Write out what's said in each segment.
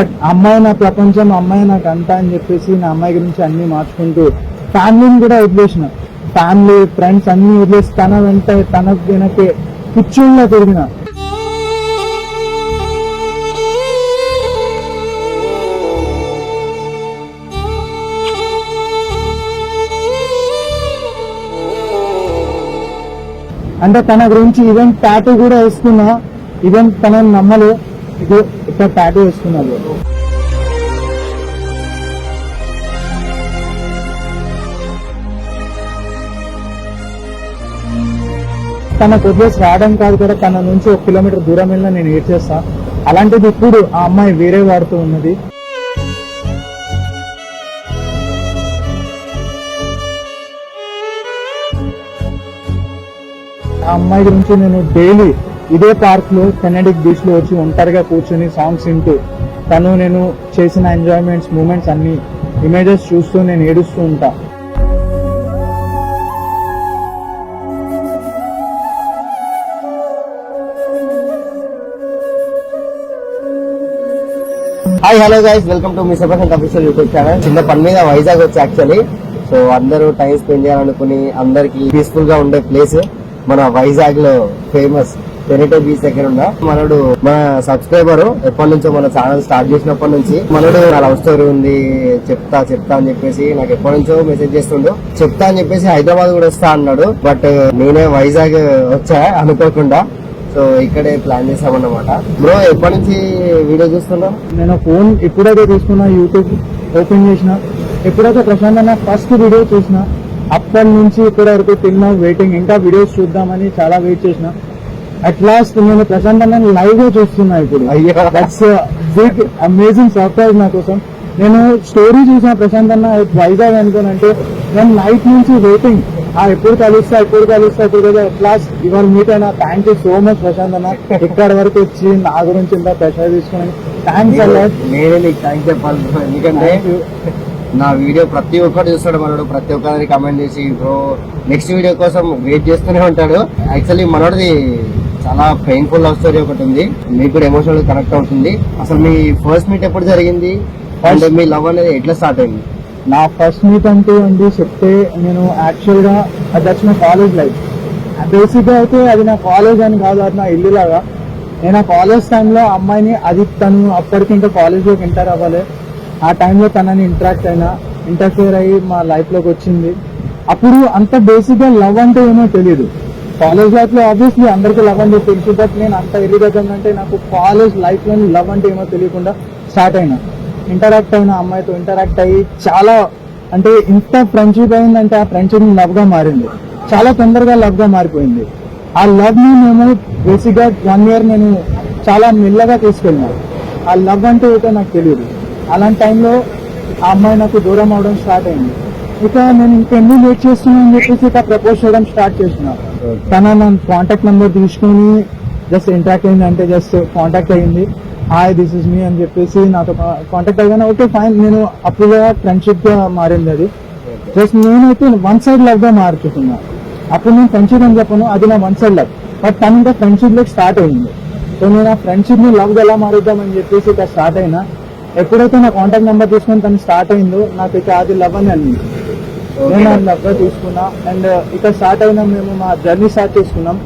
But అమ్మాయి నా ప్రపంచం అమ్మాయి నాకు అంత అని చెప్పేసి నా అమ్మాయి గురించి అన్ని మార్చుకుంటూ ఫ్యామిలీని కూడా వదిలేసిన. ఫ్యామిలీ ఫ్రెండ్స్ అన్ని వదిలేసి తన వెంట తన వెనకే పిచ్చోళ్ళ తిరిగిన. అంటే తన గురించి ఈవెంట్ టాటూ కూడా వేసుకున్నా. ఈవెంట్ తనని నమ్మలు. ఇది ఇక్కడ ప్యాడ్ వేసుకున్నాడు. తన వదిలేసి రావడం కాదు కూడా తన నుంచి ఒక కిలోమీటర్ దూరం వెళ్ళినా నేను ఏడ్ చేస్తా. అలాంటిది ఇప్పుడు ఆ అమ్మాయి వేరే వాడుతూ ఉన్నది. ఆ అమ్మాయి గురించి నేను డైలీ ఇదే పార్క్లో కెనడిక్ బీచ్లో వచ్చి ఒంటరిగా కూర్చొని సాంగ్స్ వింటూ తను నేను చేసిన ఎంజాయ్మెంట్స్ మూమెంట్స్ అన్ని ఇమేజెస్ చూస్తూ నేను ఏడుస్తూ ఉంటా. Hi hello guys welcome to me separate official YouTube channel చిన్న పని మీద వైజాగ్ వచ్చి యాక్చువల్లీ సో అందరూ టైం స్పెండ్ చేయాలనుకుని అందరికి పీస్ఫుల్గా ఉండే ప్లేస్ మన వైజాగ్లో ఫేమస్ టెరిటో బీచ్ దగ్గర ఉన్న మనడు మన సబ్స్క్రైబర్ ఎప్పటి నుంచో మన ఛానల్ స్టార్ట్ చేసినప్పటి నుంచి మనడు నా లవ్ స్టోరీ ఉంది చెప్తా చెప్తా అని చెప్పేసి నాకు ఎప్పటి నుంచో మెసేజ్ చేస్తుండు. చెప్తా అని చెప్పేసి హైదరాబాద్ కూడా వస్తా అన్నాడు బట్ నేనే వైజాగ్ వచ్చా అనుకోకుండా సో ఇక్కడే ప్లాన్ చేసామన్నమాట. బ్రో ఎప్పటి నుంచి వీడియో చూస్తున్నాం నేను ఫోన్ ఎప్పుడైతే తీసుకున్నా యూట్యూబ్ ఓపెన్ చేసిన ఎప్పుడైతే ప్రశాంత్ అన్న ఫస్ట్ వీడియో చూసిన అప్పటి నుంచి ఇప్పటి వరకు తిన్నా వెయిటింగ్ ఇంకా వీడియోస్ చూద్దామని చాలా వెయిట్ చేసిన. అట్ లాస్ట్ నేను ప్రశాంత్ అన్న లైవ్గా చూస్తున్నా ఇప్పుడు. దట్స్ బిగ్ అమేజింగ్ సర్ప్రైజ్ నా కోసం. నేను స్టోరీ చూసిన ప్రశాంత్ అన్న వైజాగ్ అనుకోనంటే నేను నైట్ నుంచి వెయిటింగ్ ఆ ఎప్పుడు కలుస్తా ఎప్పుడు కలుస్తా ఎప్పుడు కదా అట్ లాస్ట్ ఇవాళ మీట్ అయినా. Thank you so much Prashanth అన్న ఇక్కడ వరకు వచ్చి నా గురించి ఇంత ప్రెషర్ తీసుకుని థ్యాంక్స్ అలాట్ నేనే నీకు థ్యాంక్స్ చెప్పాలి. bro. ఎందుకంటే నా వీడియో ప్రతి ఒక్కరు చూస్తాడు మనోడు. ప్రతి ఒక్కరికి కమెంట్ చేసి బ్రో నెక్స్ట్ వీడియో కోసం వెయిట్ చేస్తూనే ఉంటాడు. యాక్చువల్లీ మనోడిది చాలా పెయిన్ఫుల్ లవ్ స్టోరీ ఒకటి ఉంది. మీకు కూడా ఎమోషనల్ కనెక్ట్ అవుతుంది. అసలు మీ ఫస్ట్ మీట్ ఎప్పుడు జరిగింది? అండ్ మీ లవ్ అనేది ఎట్లా స్టార్ట్ అయింది? నా ఫస్ట్ మీట్ అంటూ అండి చెప్తే నేను యాక్చువల్గా దట్స్ మై కాలేజ్ లైఫ్ బేసిక్గా అయితే అది నా కాలేజ్ అని కాదు అది నా ఇల్లు లాగా. నేను ఆ కాలేజ్ టైంలో అమ్మాయిని అది తను అప్పటికి ఇంకా కాలేజ్లోకి ఎంటర్ అవ్వాలి. ఆ టైంలో తనని ఇంటరాక్ట్ అయినా ఇంటర్ఫియర్ అయ్యి మా లైఫ్లోకి వచ్చింది. అప్పుడు అంత బేసిక్గా లవ్ అంటే ఏమో తెలియదు కాలేజ్ లైఫ్లో ఆబ్వియస్లీ అందరికీ లవ్ అంటే తెలుసు బట్ నేను అంత ఇరిగతం అంటే నాకు కాలేజ్ లైఫ్లో లవ్ అంటే ఏమో తెలియకుండా స్టార్ట్ అయినా. ఇంటరాక్ట్ అయిన అమ్మాయితో ఇంటరాక్ట్ అయ్యి చాలా అంటే ఇంత ఫ్రెండ్షిప్ అయిందంటే ఆ ఫ్రెండ్షిప్ లవ్గా మారింది. చాలా తొందరగా లవ్గా మారిపోయింది. ఆ లవ్ని మేము బేసిక్గా వన్ ఇయర్ నేను చాలా మెల్లగా తీసుకెళ్ళినా. ఆ లవ్ అంటే ఏదో నాకు తెలియదు. అలాంటి టైంలో ఆ అమ్మాయి నాకు దూరం అవడం స్టార్ట్ అయింది. ఇక నేను ఇంకెన్ని లేట్ చేస్తున్నాను అని చెప్పేసి ఇక ప్రపోజ్ చేయడం స్టార్ట్ చేసిన తన నా కాంటాక్ట్ నెంబర్ తీసుకొని జస్ట్ ఇంటరాక్ట్ అయింది అంటే జస్ట్ కాంటాక్ట్ అయ్యింది. హాయ్ దిస్ ఇస్ మీ అని చెప్పేసి నాతో కాంటాక్ట్ అయ్యాను. ఓకే ఫైన్ నేను అప్పుడు ఫ్రెండ్షిప్గా మారింది అది. జస్ట్ నేనైతే వన్ సైడ్ లవ్గా మారుతున్నా. అప్పుడు నేను ఫ్రెండ్షిప్ అని చెప్పను. అది నా వన్ సైడ్ లవ్ బట్ తను ఇంకా ఫ్రెండ్షిప్లోకి స్టార్ట్ అయింది. సో నేను ఆ ఫ్రెండ్షిప్ని లవ్ ఎలా మారుద్దాం అని చెప్పేసి ఇక స్టార్ట్ అయినా ఎప్పుడైతే నా కాంటాక్ట్ నెంబర్ తీసుకొని తను స్టార్ట్ అయిందో నాకు ఇక అది లవ్ అని అనింది. నేను అది తీసుకున్నా. అండ్ ఇక స్టార్ట్ అయినా మేము మా జర్నీ స్టార్ట్ చేసుకున్నాం.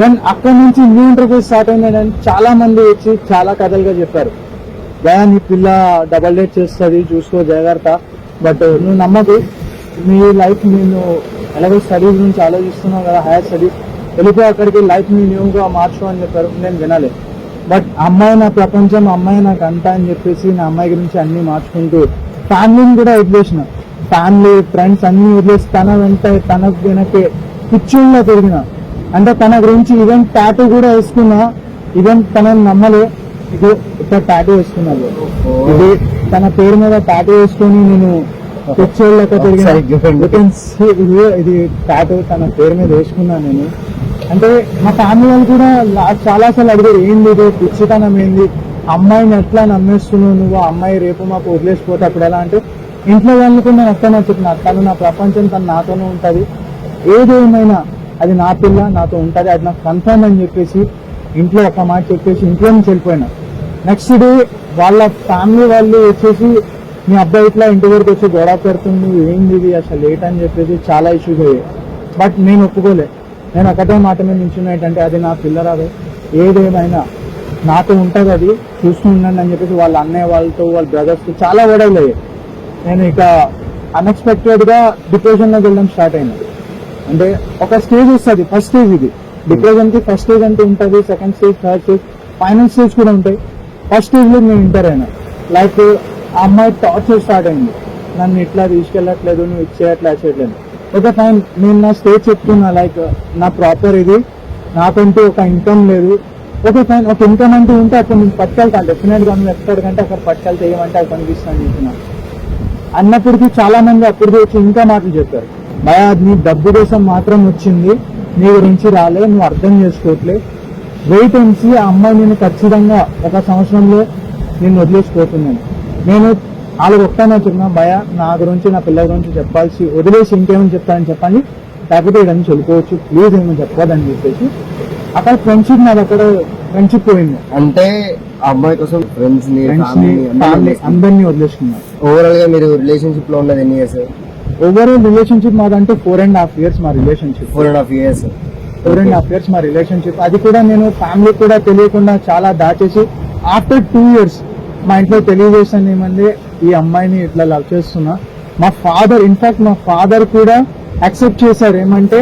దెన్ అక్కడ నుంచి న్యూ ఇంటర్వ్యూ స్టార్ట్ అయిందని చాలా మంది వచ్చి చాలా కథలుగా చెప్పారు. జయా నీ పిల్ల డబల్ డేట్ చేస్తుంది చూసుకో జాగ్రత్త. బట్ నువ్వు నమ్మకు. మీ లైఫ్ నేను ఎలాగో స్టడీస్ గురించి ఆలోచిస్తున్నావు కదా హైయర్ స్టడీస్ వెళ్ళిపోయి అక్కడికి లైఫ్ని న్యూగా మార్చు అని చెప్పారు. నేను వినాలి. బట్ అమ్మాయి నా ప్రపంచం అమ్మాయి నాకు అంత అని చెప్పేసి నా అమ్మాయి గురించి అన్ని మార్చుకుంటూ ఫ్యామిలీని కూడా వదిలేసిన. ఫ్యామిలీ ఫ్రెండ్స్ అన్ని వదిలేసి తన వెంట తన వెనకే పిచ్చోళ్ళ తిరిగిన. అంటే తన గురించి ఈవెన్ టాటూ కూడా వేసుకున్నా. ఈవెన్ తనని నమ్మలే. ఇది ఇక్కడ టాటూ వేసుకున్నాడు ఇది తన పేరు మీద టాటూ వేసుకొని నేను పిచ్చోళ్ళతో. తిరిగిన. ఇది ఇది టాటూ తన పేరు మీద వేసుకున్నాను నేను. అంటే మా ఫ్యామిలీ వాళ్ళు కూడా లా- చాలా సార్లు అడిగారు ఏంది ఇది? పిచ్చితనం ఏంది? అమ్మాయిని ఎట్లా నమ్మేస్తున్నావు నువ్వు? అమ్మాయి రేపు మాకు వదిలేసిపోతే అప్పుడు ఎలా? అంటే ఇంట్లో వాళ్ళని కూడా నేను వస్తానని చెప్పిన తను నా ప్రపంచం తను నాతోనే ఉంటుంది. ఏదేమైనా అది నా పిల్ల నాతో ఉంటుంది. అది నాకు కన్ఫర్మ్ అని చెప్పేసి ఇంట్లో ఒక మాట చెప్పేసి ఇంట్లో నుంచి వెళ్ళిపోయినా. నెక్స్ట్ డే వాళ్ళ ఫ్యామిలీ వాళ్ళు వచ్చేసి మీ అబ్బాయి ఇట్లా ఇంటి వరకు వచ్చి గొడవ పెడుతుంది. ఏంది ఇది? అసలు లేట్ అని చెప్పేసి చాలా ఇష్యూస్ అయ్యాయి. బట్ నేను ఒప్పుకోలే. నేను ఒకటే మాట మీద నించున్నా ఏంటంటే అది నా పిల్లరాదు ఏదేమైనా నాతో ఉంటుంది అది. చూస్తూ ఉండండి అని చెప్పేసి వాళ్ళ అన్నయ్య వాళ్ళతో వాళ్ళ బ్రదర్స్తో చాలా గొడవలు అయ్యాయి. నేను ఇక అన్ఎక్స్పెక్టెడ్గా డిప్రెషన్లోకి వెళ్ళడం స్టార్ట్ అయింది అంటే ఒక స్టేజ్ వస్తుంది ఫస్ట్ స్టేజ్ ఇది. డిప్రెషన్కి ఫస్ట్ స్టేజ్ అంటే ఉంటుంది second stage third stage final stage కూడా ఉంటాయి. ఫస్ట్ స్టేజ్లో నేను ఇంటర్ అయినా. లైక్ ఆ అమ్మాయి టార్చర్ స్టార్ట్ అయింది. నన్ను ఇట్లా తీసుకెళ్ళట్లేదు నువ్వు ఇచ్చేయట్లా చేయట్లేదు. ఓకే ఫైన్ నేను నా స్టేజ్ చెప్తున్నా లైక్ నా ప్రాపర్ ఇది. నాకంటూ ఒక ఇన్కమ్ లేదు. ఓకే ఫైన్ ఒక ఇన్కమ్ అంటూ ఉంటే అక్కడ నేను పట్టుకెళ్తాను డెఫినెట్గా నువ్వు ఎక్కడికంటే అక్కడ పట్టుకెళ్తే ఏమంటే అది కనిపిస్తాను చెప్తున్నాను అన్నప్పటికీ చాలా మంది అప్పుడు వచ్చి ఇంకా మాటలు చెప్పారు. భయా నీ డబ్బు కోసం మాత్రం వచ్చింది నీ గురించి రాలే నువ్వు అర్థం చేసుకోవట్లే. వెయిట్ ఉంచి ఆ అమ్మాయి నేను ఖచ్చితంగా ఒక సంవత్సరంలో నేను వదిలేసిపోతున్నాను నేను వాళ్ళకి ఒక్కనే చెప్పిన భయ నా గురించి నా పిల్లల గురించి చెప్పాల్సి వదిలేసి ఇంకేమని చెప్తానని చెప్పండి. లేకపోతే ఇదని చెప్పుకోవచ్చు ప్లీజ్ ఏమని చెప్పదని చెప్పేసి. అక్కడ ఫ్రెండ్షిప్ నాది అక్కడ ఫ్రెండ్షిప్ పోయింది. అంటే ఆ అమ్మాయి కోసం ఫ్రెండ్స్ని ఫ్యామిలీ అందరినీ వదిలేసుకున్నారు. ఓవరాల్గా మీరు రిలేషన్షిప్లో ఉన్నది ఎన్ని ఇయర్స్ ఓవరాల్ రిలేషన్షిప్ మాదంటే ఫోర్ అండ్ హాఫ్ ఇయర్స్ మా relationship four and half years four and half years మా రిలేషన్షిప్ అది కూడా నేను ఫ్యామిలీ కూడా తెలియకుండా చాలా దాచేసి ఆఫ్టర్ టూ ఇయర్స్ మా ఇంట్లో తెలియజేసాను ఏమంది ఈ అమ్మాయిని ఇట్లా లవ్ చేస్తున్నా. మా ఫాదర్ ఇన్ఫాక్ట్ మా ఫాదర్ కూడా యాక్సెప్ట్ చేశారు ఏమంటే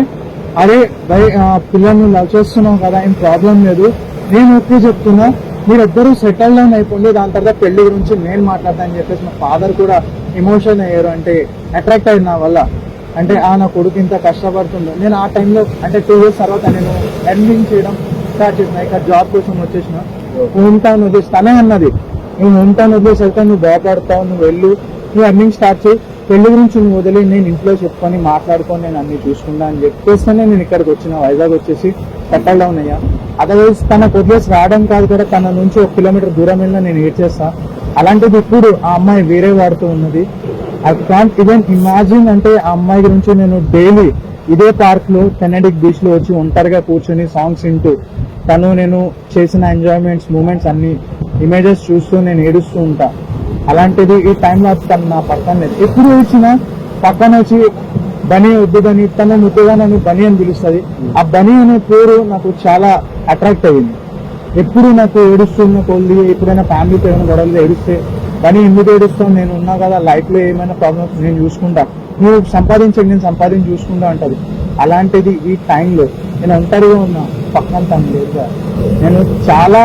అరే భయ్ పిల్లల్ని లవ్ చేస్తున్నావు కదా ఏం ప్రాబ్లం లేదు. నేను ఓకే చెప్తున్నా. మీరిద్దరూ సెటిల్ డౌన్ అయిపోండి దాని తర్వాత పెళ్ళి గురించి నేను మాట్లాడతా చెప్పేసి మా ఫాదర్ కూడా ఎమోషన్ అయ్యారు. అంటే అట్రాక్ట్ అయింది నా వల్ల. అంటే ఆ నా కొడుకు ఇంత కష్టపడుతుందో నేను ఆ టైంలో అంటే టూ ఇయర్స్ తర్వాత నేను ఎర్నింగ్ చేయడం స్టార్ట్ చేసిన. ఇక జాబ్ కోసం వచ్చేసిన. హోమ్ టౌన్ వదిలేసి తనే అన్నది. నువ్వు హోమ్ టౌన్ వదిలేసి వెళ్తే నువ్వు బాగుపడతావు నువ్వు వెళ్ళు. నువ్వు ఎర్నింగ్ స్టార్ట్ చేయి. పెళ్ళి గురించి నువ్వు వదిలి నేను ఇంట్లో చెప్పుకొని మాట్లాడుకొని నేను అన్ని చూసుకుంటా అని చెప్పేస్తేనే నేను ఇక్కడికి వచ్చిన వైజాగ్ వచ్చేసి సెటిల్ డౌన్ అయ్యా అదర్వైజ్ తన వదిలేసి రావడం కాదు కూడా తన నుంచి ఒక కిలోమీటర్ దూరం వెళ్ళినా నేను ఏడ్చేస్తా అలాంటిది ఇప్పుడు ఆ అమ్మాయి వేరే వాడుతూ ఉన్నది. ఐ కాంట్ ఈవెన్ ఇమాజిన్ అంటే ఆ అమ్మాయి గురించి నేను డైలీ ఇదే పార్క్లో కెనడిక్ బీచ్లో వచ్చి ఒంటరిగా కూర్చొని సాంగ్స్ వింటూ తను నేను చేసిన ఎంజాయ్మెంట్స్ మూమెంట్స్ అన్ని ఇమేజెస్ చూస్తూ నేను ఏడుస్తూ ఉంటా. అలాంటిది ఈ టైంలో తను నా పక్కన లేదు. ఎప్పుడు వచ్చినా పక్కన వచ్చి బనీ వద్దుదని తన ముద్దుగా నన్ను బని అని పిలుస్తుంది. ఆ బని అనే పేరు నాకు చాలా అట్రాక్ట్ అయ్యింది. ఎప్పుడు నాకు ఏడుస్తున్న కొద్ది ఎప్పుడైనా ఫ్యామిలీతో ఏమైనా గొడవలు ఏడిస్తే బనీ ఎందుకు ఏడుస్తావు? నేను ఉన్నా కదా లైఫ్లో ఏమైనా ప్రాబ్లమ్స్ నేను చూసుకుంటా. నువ్వు సంపాదించండి నేను సంపాదించి చూసుకుంటా అంటది. అలాంటిది ఈ టైంలో నేను ఒంటరిగా ఉన్నా పక్కన తను లేదు నేను చాలా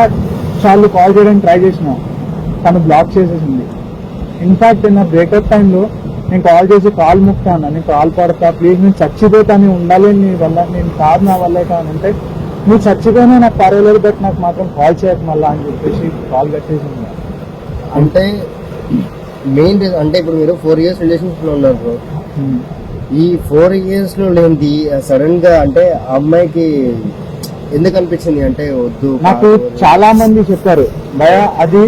సార్లు కాల్ చేయడానికి ట్రై చేసినా తను బ్లాక్ చేసేసింది. ఇన్ఫాక్ట్ నా బ్రేకప్ టైంలో నేను కాల్ చేసి కాల్ ముక్తాను నేను కాల్ పడతా. ప్లీజ్ నేను చచ్చిపోతాను. ఉండాలి. నీ వల్ల నేను కాదు నా వల్లే కానంటే నువ్వు చచ్చిపోయినా నాకు పర్వాలేదు బట్ నాకు మాత్రం కాల్ చేయకు మళ్ళా అని చెప్పేసి కాల్ కట్టేసింది. అంటే మెయిన్ అంటే ఇప్పుడు మీరు ఫోర్ ఇయర్స్ రిలేషన్షిప్లో ఉన్నారు. Hmm. ఈ ఫోర్ ఇయర్స్లో లేనిది సడన్గా అంటే అమ్మాయికి ఎందుకు అనిపించింది? అంటే వద్దు నాకు కాదు. చాలా మంది చెప్పారు భయ అది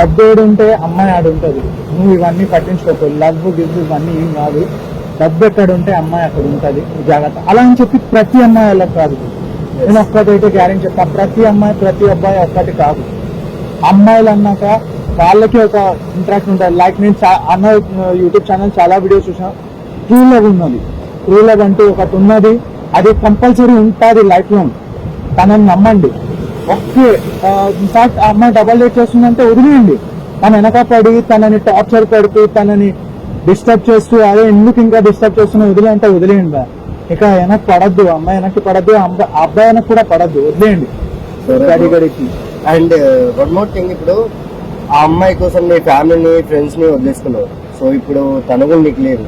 డబ్బు ఏడు ఉంటే అమ్మాయి ఆడు ఉంటుంది. నువ్వు ఇవన్నీ పట్టించుకోకు. లవ్ గివ్ ఇవన్నీ ఏం కాదు. డబ్బు ఎక్కడ ఉంటే అమ్మాయి అక్కడ ఉంటుంది. జాగ్రత్త. అలా అని చెప్పి ప్రతి అమ్మాయి అలా కాదు. నేను ఒక్కటైతే గ్యారెంటీ చెప్తా. ప్రతి అమ్మాయి ప్రతి అబ్బాయి ఒక్కటి కాదు. అమ్మాయిలు అన్నాక వాళ్ళకి ఒక ఇంట్రాక్షన్ ఉంటుంది. లైక్ నేను అన్న యూట్యూబ్ ఛానల్ చాలా వీడియోస్ చూసాను. ట్రూ లవ్ ఉన్నది. ట్రూ లవ్ అంటూ ఒకటి ఉన్నది. అది కంపల్సరీ ఉంటుంది లైఫ్ లాంగ్ తనని నమ్మండి. ఓకే ఇన్ఫాక్ట్ ఆ అమ్మాయి డబల్ డేట్ చేస్తుందంటే వదిలేయండి. తన వెనక పడి తనని టార్చర్ పెడుతూ తనని డిస్టర్బ్ చేస్తూ అదే ఎందుకు ఇంకా డిస్టర్బ్ చేస్తున్నా వదిలే అంటే వదిలేయండి. ఇక వెనక్కి పడద్దు అమ్మాయి వెనక్కి పడద్దు అబ్బాయి వెనక్కి కూడా పడద్దు వదిలేయండి. సరే గడి bro. గడికి అండ్ వన్ మోర్ థింగ్ ఇప్పుడు ఆ అమ్మాయి కోసం నీ ఫ్యామిలీని ఫ్రెండ్స్ని వదిలేసుకున్నావు సో ఇప్పుడు తను కూడా నీకు లేదు.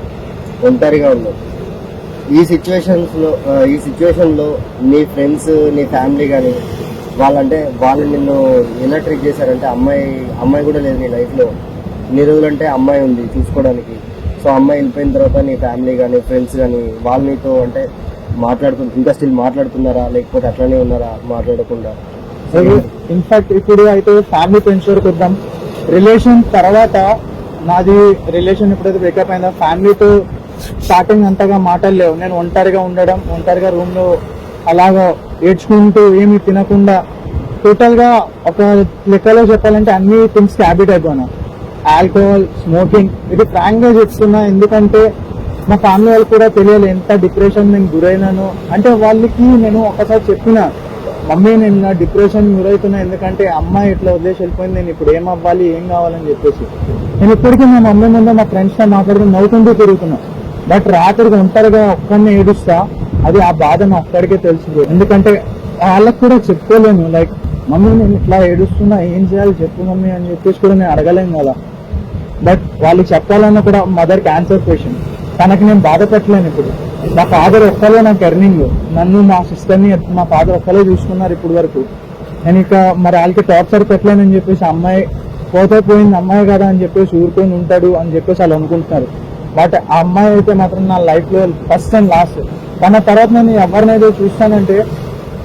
ఒంటరిగా ఉన్నావు. ఈ సిచ్యువేషన్స్లో ఈ సిచ్యువేషన్లో నీ ఫ్రెండ్స్ నీ ఫ్యామిలీ కానీ వాళ్ళంటే వాళ్ళు నిన్ను ఎలా ట్రీట్ చేశారంటే అమ్మాయి అమ్మాయి కూడా లేదు నీ లైఫ్లో. ఇన్ని రోజులంటే అమ్మాయి ఉంది చూసుకోవడానికి. సో అమ్మాయి వెళ్ళిపోయిన తర్వాత నీ ఫ్యామిలీ కానీ ఫ్రెండ్స్ కానీ వాళ్ళు నీతో అంటే మాట్లాడుతు ఇంకా స్టిల్ మాట్లాడుతున్నారా? లేకపోతే అట్లనే ఉన్నారా? మాట్లాడకుండా. ఇన్ఫాక్ట్ ఇప్పుడు అయితే ఫ్యామిలీ ఫ్రెండ్స్ వరకు వద్దాం. రిలేషన్ తర్వాత నాది రిలేషన్ ఎప్పుడైతే బ్రేకప్ అయిందో ఫ్యామిలీతో స్టార్టింగ్ అంతగా మాటలు లేవు. నేను ఒంటరిగా ఉండడం ఒంటరిగా రూమ్లో అలాగా ఏడ్చుకుంటూ ఏమి తినకుండా టోటల్గా ఒక లెక్కలో చెప్పాలంటే అన్ని థింగ్స్ హ్యాబిట్ అయిపోయినా. ఆల్కహాల్ స్మోకింగ్ ఇది ఫ్రాంక్గా చెప్తున్నా ఎందుకంటే మా ఫ్యామిలీ వాళ్ళు కూడా తెలియాలి ఎంత డిప్రెషన్ నేను గురైనాను. అంటే వాళ్ళకి నేను ఒకసారి చెప్పిన మమ్మీ నేను నా డిప్రెషన్ గురవుతున్నా ఎందుకంటే అమ్మాయి ఇట్లా వదిలేసి వెళ్ళిపోయింది నేను ఇప్పుడు ఏం అవ్వాలి ఏం కావాలని చెప్పేసి. నేను ఇప్పటికీ మా మమ్మీ ముందు మా ఫ్రెండ్స్తో మాట్లాడుకుని నవ్వుకుంటూ తిరుగుతున్నా. బట్ రాత్రికి ఒంటరిగా ఒక్కడిని ఏడుస్తా అది ఆ బాధ నా ఒక్కడికే తెలుసు ఎందుకంటే వాళ్ళకి కూడా చెప్పుకోలేను. లైక్ మమ్మీ నేను ఇట్లా ఏడుస్తున్నా ఏం చేయాలి చెప్పు మమ్మీ అని చెప్పేసి కూడా నేను అడగలేను కదా. బట్ వాళ్ళు చెప్పాలన్నా కూడా మదర్ క్యాన్సర్ పేషెంట్ తనకి నేను బాధ పెట్టలేను ఇప్పుడు. మా ఫాదర్ ఒక్కలే నాకు ఎర్నింగ్ నన్ను మా సిస్టర్ని మా ఫాదర్ ఒక్కలే చూసుకున్నారు ఇప్పుడు వరకు. నేను ఇక మరి వాళ్ళకి టార్చర్ పెట్టలేనని చెప్పేసి అమ్మాయి పోతే పోయింది అమ్మాయి కదా అని చెప్పేసి ఊరుకొని ఉంటాడు అని చెప్పేసి వాళ్ళు అనుకుంటున్నారు. బట్ ఆ అమ్మాయి అయితే మాత్రం నా లైఫ్లో ఫస్ట్ అండ్ లాస్ట్ తన తర్వాత నేను ఎవరినైతే చూస్తానంటే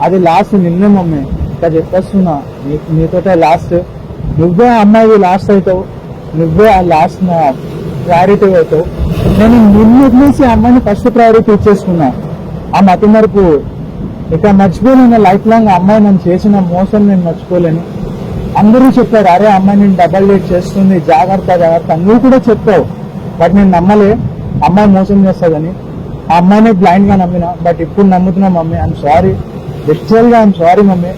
అది లాస్ట్ నిన్నే మమ్మీ. ఇంకా చెప్పేస్తున్నా నీ- నీతోటే లాస్ట్ నువ్వే ఆ అమ్మాయి లాస్ట్ అవుతావు. నువ్వే ఆ లాస్ట్ నా ప్రయారిటీ అవుతావు. నేను నిన్ను వదిలేసి ఆ అమ్మాయిని ఫస్ట్ ప్రయారిటీ ఇచ్చేసుకున్నా. ఆ మతి మరుపు. ఇక మర్చిపోలేను లైఫ్ లాంగ్ అమ్మాయి నన్ను చేసిన మోసం నేను మర్చిపోలేను. అందరూ చెప్పారు అరే అమ్మాయి నేను డబల్ డేట్ చేస్తుంది జాగ్రత్త జాగ్రత్త నువ్వు కూడా చెప్పావు. బట్ నేను నమ్మలే. అమ్మాయి మోసం చేస్తుందని. ఆ అమ్మాయిని బ్లైండ్గా నమ్మిన బట్ ఇప్పుడు నమ్ముతున్నా మమ్మీ ఐఎమ్ సారీ లిటరల్గా ఐఎమ్ సారీ మమ్మీ.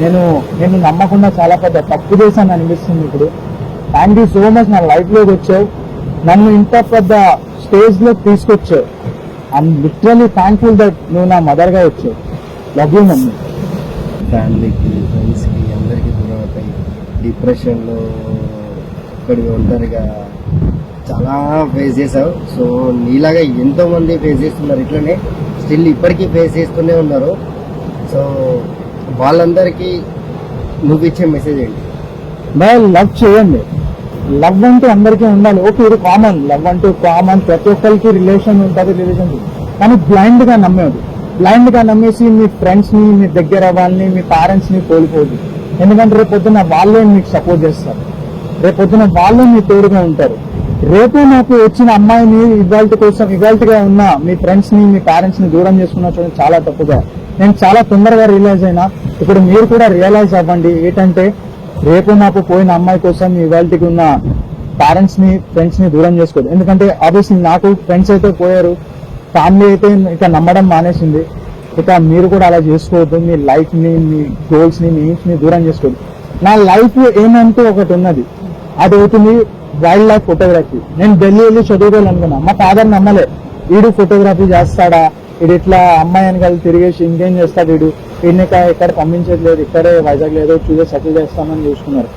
నేను నేను నమ్మకుండా చాలా పెద్ద తప్పు చేశాను అనిపిస్తుంది ఇప్పుడు. థ్యాంక్ యూ సో మచ్ నా లైఫ్లోకి వచ్చావు. నన్ను ఇంత పెద్ద స్టేజ్లో తీసుకొచ్చావు. ఐఎమ్ లిటరలీ థ్యాంక్ఫుల్ దట్ నువ్వు నా మదర్గా వచ్చావు. Love you mummy. ఫ్యామిలీకి ఫ్రెండ్స్కి అందరికీ దూరం అవుతాయి డిప్రెషన్లో ఒక్కడి ఒంటరిగా చాలా ఫేస్ చేశావు సో నీలాగా ఎంతో మంది ఫేస్ చేస్తున్నారు ఇట్లనే. స్టిల్ ఇప్పటికీ ఫేస్ చేస్తూనే ఉన్నారు. సో వాళ్ళందరికీ నువ్వు ఇచ్చే మెసేజ్ ఏంటి? బాయ్ లవ్ చేయండి. లవ్ అంటే అందరికీ ఉండాలి. ఓకే ఇది కామన్ లవ్ అంటే కామన్ ప్రతి ఒక్కరికి రిలేషన్ ఉంటుంది రిలేషన్ కానీ బ్లైండ్గా నమ్మేది. బ్లైండ్గా నమ్మేసి మీ ఫ్రెండ్స్ని మీ దగ్గర వాళ్ళని మీ పేరెంట్స్ని కోల్పోదు. ఎందుకంటే రేపు పొద్దున్న వాళ్ళే మీకు సపోర్ట్ చేస్తారు. రేపు పొద్దున వాళ్ళే మీ తోడుగా ఉంటారు. రేపు నాకు వచ్చిన అమ్మాయిని ఇవాల్టీ కోసం ఇవాళగా ఉన్న మీ ఫ్రెండ్స్ని మీ పేరెంట్స్ని దూరం చేసుకున్న చూడండి చాలా తప్పుగా. నేను చాలా తొందరగా రియలైజ్ అయినా ఇప్పుడు మీరు కూడా రియలైజ్ అవ్వండి. ఏంటంటే రేపు నాకు పోయిన అమ్మాయి కోసం ఇవాల్టీకి ఉన్న పేరెంట్స్ని ఫ్రెండ్స్ని దూరం చేసుకోదు ఎందుకంటే ఆబ్వియస్లీ నాకు ఫ్రెండ్స్ అయితే పోయారు. ఫ్యామిలీ అయితే ఇక నమ్మడం మానేసింది. ఇక మీరు కూడా అలా చేసుకోవద్దు. మీ లైఫ్ని మీ గోల్స్ని మీ ఎయిమ్స్ని దూరం చేసుకోవద్దు. నా లైఫ్ ఏమంటూ ఒకటి ఉన్నది. అది అవుతుంది వైల్డ్ లైఫ్ ఫోటోగ్రఫీ నేను ఢిల్లీ వెళ్ళి చదువుకోవాలనుకున్నా మా ఫాదర్ నమ్మలే. వీడు ఫోటోగ్రఫీ చేస్తాడా? వీడు ఇట్లా అమ్మాయి వెనకాల తిరిగేసి ఇంకేం చేస్తాడు వీడు? వీడిని ఇక్కడ ఎక్కడ పంపించట్లేదు ఇక్కడే వైజాగ్ లేదో చూసే సెటిల్ చేస్తామని చూసుకున్నారు.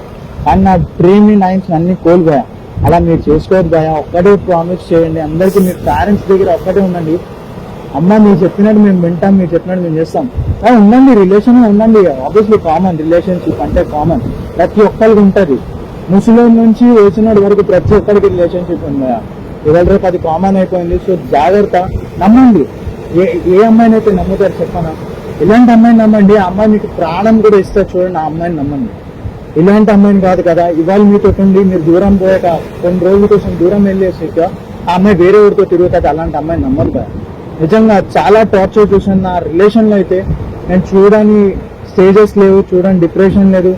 కానీ నా డ్రీమ్ నైన్స్ అన్ని కోల్పోయా. అలా మీరు చేసుకోవద్దు భయ ఒక్కటే ప్రామిస్ చేయండి. అందరికీ మీ పేరెంట్స్ దగ్గర ఒక్కటే ఉండండి. అమ్మ మీరు చెప్పినట్టు మేము వింటాం మీరు చెప్పినట్టు మేము చేస్తాం. ఆ, ఉండండి రిలేషన్ ఉండండి. ఆబ్వియస్లీ కామన్ రిలేషన్షిప్ అంటే కామన్ ప్రతి ఒక్కరికి ఉంటుంది. ముస్లిం నుంచి వచ్చినోడి వరకు ప్రతి ఒక్కరికి రిలేషన్షిప్ ఉందా? ఇవాళ రేపు అది కామన్ అయిపోయింది. సో జాగ్రత్త. నమ్మండి. ఏ ఏ అమ్మాయిని అయితే నమ్ముతారు చెప్పనా? ఇలాంటి అమ్మాయిని నమ్మండి. ఆ అమ్మాయి మీకు ప్రాణం కూడా ఇస్తారు చూడండి ఆ అమ్మాయిని నమ్మండి. ఇలాంటి అమ్మాయిని కాదు కదా ఇవాళ మీతో ఉండి మీరు దూరం పోయాక కొన్ని రోజుల కోసం దూరం వెళ్ళేసాక ఆ అమ్మాయి వేరే ఊరితో తిరుగుతుంది అలాంటి అమ్మాయిని నమ్మరు కదా. నిజంగా చాలా టార్చర్ చూసాను నా రిలేషన్లో అయితే నేను చూడని స్టేజెస్ లేవు చూడని డిప్రెషన్ లేదు.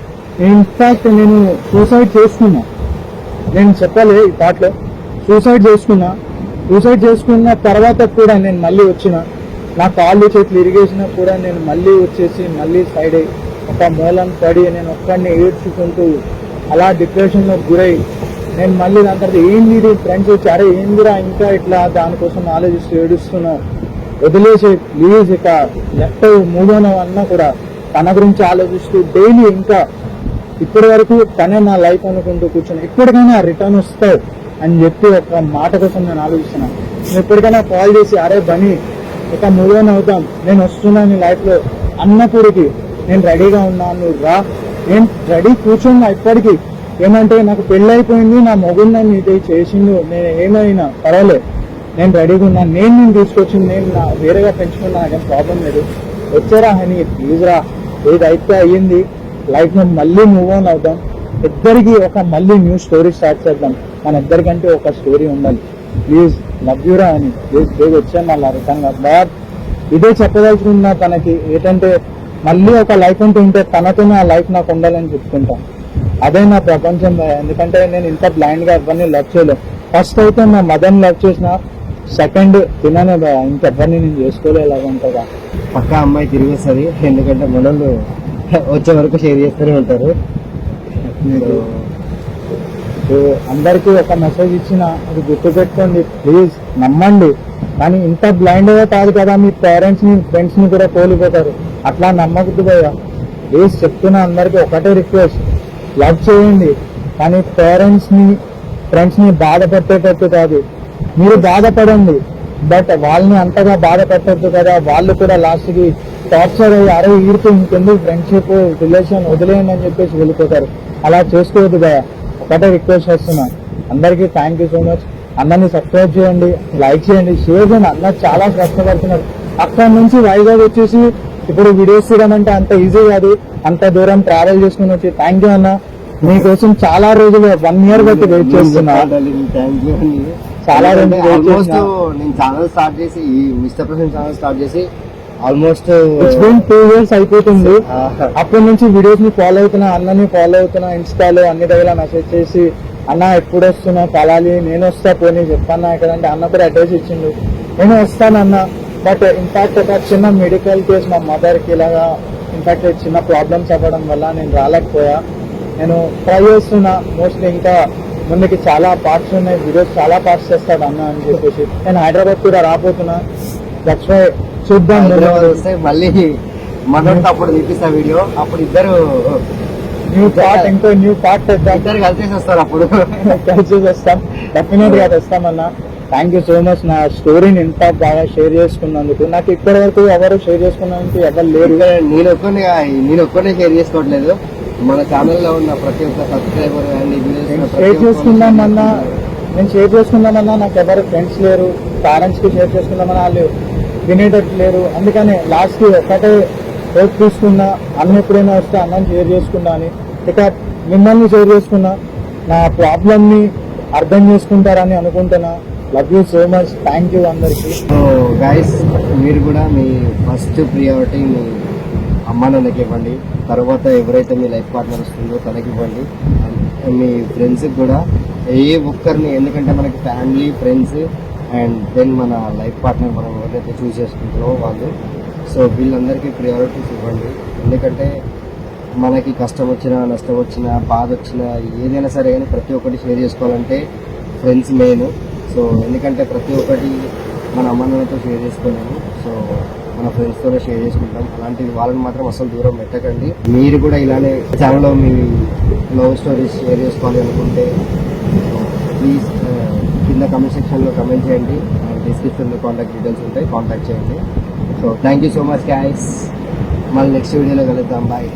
ఇన్ఫాక్ట్ నేను సూసైడ్ చేసుకున్నా. నేను చెప్పాలి ఈ పాటలో. సూసైడ్ చేసుకున్నా. సూసైడ్ చేసుకున్న తర్వాత కూడా నేను మళ్ళీ వచ్చిన. నా కాళ్ళు చేతులు ఇరిగేసినా కూడా నేను మళ్ళీ వచ్చేసి మళ్ళీ సైడ్ అయ్యి ఒక మూలం పడి నేను ఒక్కడిని ఏడ్చుకుంటూ అలా డిప్రెషన్లో గురై నేను మళ్ళీ దాని తర్వాత ఏంది ఫ్రెండ్స్ వచ్చి అరే ఏందిరా ఇంకా ఇట్లా? దానికోసం ఆలోచిస్తూ ఏడుస్తున్నావు వదిలేసే ప్లీజ్ ఇక లెఫ్ట్ మూడోన అన్నా కూడా తన గురించి ఆలోచిస్తూ డైలీ ఇంకా ఇప్పటి వరకు తనే నా లైఫ్ అనుకుంటూ కూర్చున్నా ఎప్పటికైనా రిటర్న్ వస్తావు అని చెప్పి ఒక మాట కోసం నేను ఆలోచిస్తున్నాను ఎప్పటికైనా కాల్ చేసి అరే బని ఇక మూవ్ అవుతాం నేను వస్తున్నా నీ లైఫ్లో. నేను రెడీగా ఉన్నాను రా. నేను రెడీ కూర్చున్నా ఇప్పటికీ. ఏమంటే నాకు పెళ్ళైపోయింది అయిపోయింది నా మొగున్న నన్ను చేసిండు నేను ఏమైనా పర్వాలేదు నేను రెడీగా ఉన్నాను నేను నేను తీసుకొచ్చింది నేను నా వేరేగా పెంచుకున్నా నాకేం ప్రాబ్లం లేదు. వచ్చారా హనీ ప్లీజ్ రా. ఏదైతే అయ్యింది లైఫ్లో మళ్ళీ మూవ్ ఆన్ అవుదాం ఇద్దరికి ఒక మళ్ళీ న్యూ స్టోరీ స్టార్ట్ చేద్దాం. మన ఇద్దరికంటే ఒక స్టోరీ ఉండాలి. ప్లీజ్ లవ్ యూరా అని. ప్లీజ్ ప్లీజ్ వచ్చే మళ్ళీ రిటర్న్ బట్ ఇదే చెప్పదలుచుకున్నా తనకి ఏంటంటే మళ్ళీ ఒక లైఫ్ ఉంటూ ఉంటే తనతోనే ఆ లైఫ్ నాకు ఉండాలని చెప్పుకుంటాను అదే నా ప్రపంచం ఎందుకంటే నేను ఇంత బ్లైండ్గా ఎవరిని లవ్ చేయలేదు. ఫస్ట్ అయితే నా మదర్ని లవ్ చేసిన. సెకండ్ తిననే భయ ఇంకెవరిని నేను చేసుకోలేలాగా ఉంటుందా? పక్క అమ్మాయి తిరిగి వస్తుంది ఎందుకంటే మనల్ని వచ్చే వరకు షేర్ చేస్తూనే ఉంటారు. So, అందరికీ ఒక మెసేజ్ ఇచ్చిన అది గుర్తుపెట్టుకోండి ప్లీజ్ నమ్మండి. కానీ ఇంత బ్లైండ్గా కాదు కదా మీ పేరెంట్స్ని ఫ్రెండ్స్ని కూడా కోల్పోతారు. అట్లా నమ్మకూడదు కదా ప్లీజ్ చెప్తున్న అందరికీ ఒకటే రిక్వెస్ట్ లవ్ చేయండి. కానీ పేరెంట్స్ని ఫ్రెండ్స్ని బాధ పెట్టేటట్టు కాదు. మీరు బాధపడండి. బట్ వాళ్ళని అంతగా బాధ పెట్టద్దు కదా. వాళ్ళు కూడా లాస్ట్కి టార్చర్ అయ్యి అరే వీడితో ఇంకెందుకు ఫ్రెండ్షిప్ రిలేషన్ వదిలేయండి అని చెప్పేసి వెళ్ళిపోతారు. అలా చేసుకోవద్దు కదా. ఒకటే రిక్వెస్ట్ చేస్తున్నా. అందరికీ థ్యాంక్ యూ సో మచ్ అందరినీ సబ్స్క్రైబ్ చేయండి లైక్ చేయండి షేర్ చేయండి. అందరు చాలా కష్టపడుతున్నారు. అక్కడ నుంచి వైజాగ్ వచ్చేసి ఇప్పుడు వీడియోస్ తీయడం అంటే అంత ఈజీ కాదు. అంత దూరం ట్రావెల్ చేసుకుని వచ్చి థ్యాంక్ యూ అన్న. మీకోసం చాలా రోజులు వన్ ఇయర్ బట్టి వెయిట్ చేస్తున్నా. చాలా రోజులు. నేను ఛానల్ స్టార్ట్ చేసి ఈ మిస్టర్ ఛానల్ స్టార్ట్ చేసి almost it's been two years అయిపోతుంది. అప్పటి నుంచి వీడియోస్ని ఫాలో అవుతున్నా అన్నని ఫాలో అవుతున్నా ఇన్స్టాలో అన్ని దగ్గర మెసేజ్ చేసి అన్న ఎప్పుడు వస్తున్నా కలాలి నేను వస్తా పోనీ చెప్పన్నా ఇక్కడ అంటే అన్న కూడా అడ్రస్ ఇచ్చిండు. నేను వస్తానన్న బట్ ఇన్ఫాక్ట్ ఒక చిన్న మెడికల్ కేస్ మా మదర్కి ఇలాగా ఇన్ఫాక్ట్ చిన్న ప్రాబ్లమ్స్ అవ్వడం వల్ల నేను రాలేకపోయా. నేను ట్రై చేస్తున్నా. మోస్ట్లీ ఇంకా ముందుకి చాలా పార్ట్స్ ఉన్నాయి. వీడియోస్ చాలా పార్ట్స్ చేస్తాడు అన్న అని చెప్పేసి. నేను హైదరాబాద్ కూడా రాబోతున్నా. దట్స్ వై చూద్దాం వస్తే మళ్ళీ మనోడితో అప్పుడు తీపిస్తా వీడియో. అప్పుడు ఇద్దరు న్యూ పార్ట్ ఇంకో న్యూ పార్ట్ తెద్దాం ఇద్దరు కలిసేసి వస్తారు అప్పుడు. కలిసి వస్తాం. డెఫినెట్గా తెస్తామన్నా థ్యాంక్ యూ సో మచ్ నా స్టోరీని ఇంత బాగా షేర్ చేసుకున్నందుకు. నాకు ఇప్పటి వరకు ఎవరు షేర్ చేసుకున్నందుకు ఎవరు లేరు. నేను ఒక్కనే నేను ఒక్కనే షేర్ చేసుకోవట్లేదు. మన ఛానల్లో ఉన్న ప్రతి ఒక్క సబ్స్క్రైబర్ షేర్ చేసుకుందామన్నా నేను షేర్ చేసుకుందామన్నా నాకు ఎవరు ఫ్రెండ్స్ లేరు. పేరెంట్స్కి షేర్ చేసుకుందామన్నా వాళ్ళు వినేటట్టు లేరు అందుకనే లాస్ట్ ఒకటే హోప్ తీసుకున్నా అన్న ఎప్పుడైనా వస్తే అన్నం షేర్ చేసుకున్నా అని. ఇక మిమ్మల్ని షేర్ చేసుకున్నా నా ప్రాబ్లమ్ని అర్థం చేసుకుంటారని అనుకుంటున్నా. Love you so much thank you అందరికీ. సో గైస్ మీరు కూడా మీ ఫస్ట్ ప్రియారిటీ మీ అమ్మ నాన్నకి ఇవ్వండి. తర్వాత ఎవరైతే మీ లైఫ్ పార్ట్నర్ వస్తుందో తనకి ఇవ్వండి. మీ ఫ్రెండ్స్కి కూడా ఏ ఒక్కరిని ఎందుకంటే మనకి ఫ్యామిలీ ఫ్రెండ్స్ అండ్ దెన్ మన లైఫ్ పార్ట్నర్ మనం ఎవరైతే చూస్ చేసుకుంటామో వాళ్ళు. సో వీళ్ళందరికీ ప్రియారిటీస్ ఇవ్వండి. ఎందుకంటే మనకి కష్టం వచ్చినా నష్టం వచ్చినా బాధ వచ్చినా ఏదైనా సరే కానీ ప్రతి ఒక్కటి షేర్ చేసుకోవాలంటే ఫ్రెండ్స్ మెయిన్ సో ఎందుకంటే ప్రతి ఒక్కటి మన అమ్మన్నలతో షేర్ చేసుకోలేము. సో మన ఫ్రెండ్స్తోనే షేర్ చేసుకుంటాం. అలాంటివి వాళ్ళని మాత్రం అసలు దూరం పెట్టకండి. మీరు కూడా ఇలానే ఛానల్లో మీ లవ్ స్టోరీస్ షేర్ చేసుకోవాలి అనుకుంటే ప్లీజ్ కింద కమెంట్ సెక్షన్లో కమెంట్ చేయండి. అండ్ డిస్క్రిప్షన్లో కాంటాక్ట్ డీటెయిల్స్ ఉంటాయి కాంటాక్ట్ చేయండి. So thank you so much guys మళ్ళీ నెక్స్ట్ వీడియోలో కలుద్దాం. బాయ్